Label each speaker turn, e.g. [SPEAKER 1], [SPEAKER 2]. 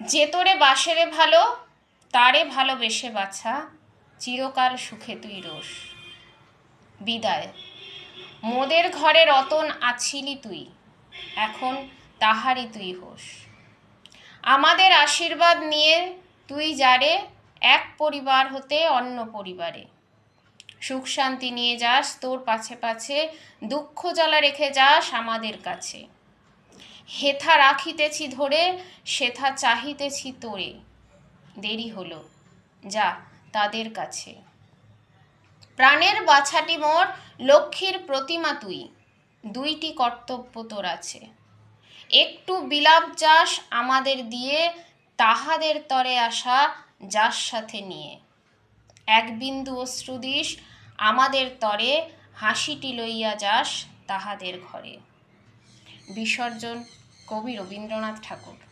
[SPEAKER 1] যে তোরে বাসেরে ভালো, তারে ভালোবেসে বাছা, চিরকাল সুখে তুই রোস। বিদায়। মোদের ঘরে রতন আছিলি তুই, এখন তাহারই তুই হোস। আমাদের আশীর্বাদ নিয়ে তুই যারে, এক পরিবার হতে অন্য পরিবারে। সুখ শান্তি নিয়ে যাস, তোর পাছে পাছে, দুঃখ জ্বালা রেখে যাস আমাদের কাছে। হেথা রাখিতেছি ধরে, সেথা চাহিতেছি তোরে। দেরি হলো, যা তাদের কাছে। প্রাণের বাছাটি মোর, লক্ষ্মীর প্রতিমা তুই। দুইটি কর্তব্য তোর আছে। একটু বিলাপ যাস আমাদের দিয়ে, তাহাদের তরে আসা যার সাথে নিয়ে। এক বিন্দু অশ্রু দিস আমাদের তরে, হাসিটি লইয়া যাস তাহাদের ঘরে। বিসর্জন কবি রবীন্দ্রনাথ ঠাকুর।